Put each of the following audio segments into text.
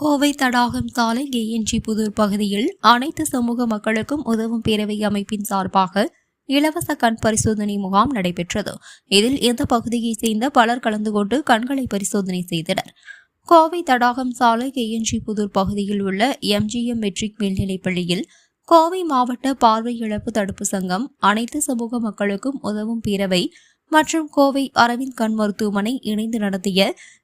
கோவை தடாகம் சாலை கேஎன்ஜி புதூர் பகுதியில் அனைத்து சமூக மக்களுக்கும் உதவும் பேரவை அமைப்பின் சார்பாக இலவச கண் பரிசோதனை முகாம் நடைபெற்றது. இதில் இந்த பகுதியைச் சேர்ந்த பலர் கலந்து கொண்டு கண்களை பரிசோதனை செய்தனர். கோவை தடாகம் சாலை கேஎன்ஜி புதூர் பகுதியில் உள்ள எம்ஜிஎம் மெட்ரிக் மேல்நிலைப் பள்ளியில் கோவை மாவட்ட பார்வை இழப்பு தடுப்பு சங்கம் அனைத்து சமூக மக்களுக்கும் உதவும் பேரவை மற்றும் கோவை அரவிந்த் கண் மருத்துவமனை இணைந்து நடத்திய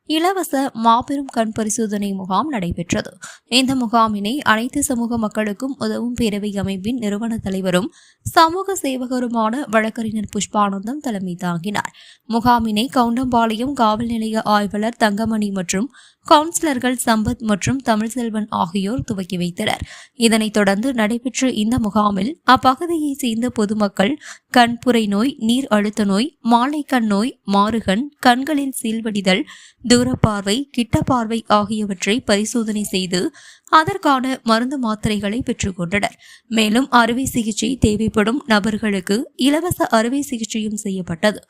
இலவச மாபெரும் கண் பரிசோதனை முகாம் நடைபெற்றது. இந்த முகாமினை அனைத்து சமூக மக்களுக்கும் உதவும் பேரவை அமைப்பின் நிறுவன தலைவரும் சமூக சேவகருமான வழக்கறிஞர் புஷ்பானந்தம் தலைமை தாங்கினார். முகாமினை கவுண்டம்பாளையம் காவல் நிலைய ஆய்வாளர் தங்கமணி மற்றும் கவுன்சிலர்கள் சம்பத் மற்றும் தமிழ்செல்வன் ஆகியோர் துவக்கி வைத்தனர். இதனைத் தொடர்ந்து நடைபெற்ற இந்த முகாமில் அப்பகுதியைச் சேர்ந்த பொதுமக்கள் கண்புரை நோய் நீர் அழுத்த நோய் மாலைக்கண் நோய் மாறுகண் கண்களில் சீல்வடிதல் தூரப்பார்வை கிட்ட பார்வை ஆகியவற்றை பரிசோதனை செய்து அதற்கான மருந்து மாத்திரைகளை பெற்றுக்கொண்டனர். மேலும் அறுவை சிகிச்சை தேவைப்படும் நபர்களுக்கு இலவச அறுவை சிகிச்சையும் செய்யப்பட்டது.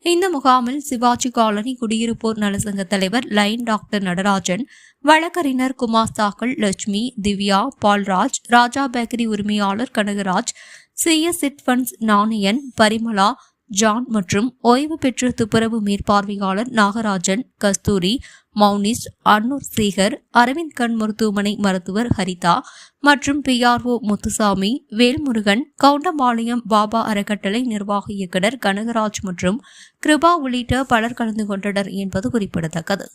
இந்த முகாமில் சிவாஜி காலனி குடியிருப்போர் நலசங்க தலைவர் லைன் டாக்டர் நடராஜன் வழக்கறிஞர் குமார் லட்சுமி திவ்யா பால்ராஜ் ராஜா பேக்கரி உரிமையாளர் கனகராஜ் சிஎஸ் சிட் ஃபண்ட்ஸ் நாணயன் பரிமலா ஜான் மற்றும் ஓய்வு பெற்ற துப்புரவு மேற்பார்வையாளர் நாகராஜன் கஸ்தூரி மௌனிஷ் அன்னூர் சேகர் அரவிந்த் கண் மருத்துவமனை மருத்துவர் ஹரிதா மற்றும் பிஆர்ஓ முத்துசாமி வேல்முருகன் கவுண்டம்பாளையம் பாபா அறக்கட்டளை நிர்வாக இயக்குனர் கனகராஜ் மற்றும் கிருபா உள்ளிட்ட பலர் கலந்து கொண்டனர் என்பது குறிப்பிடத்தக்கது.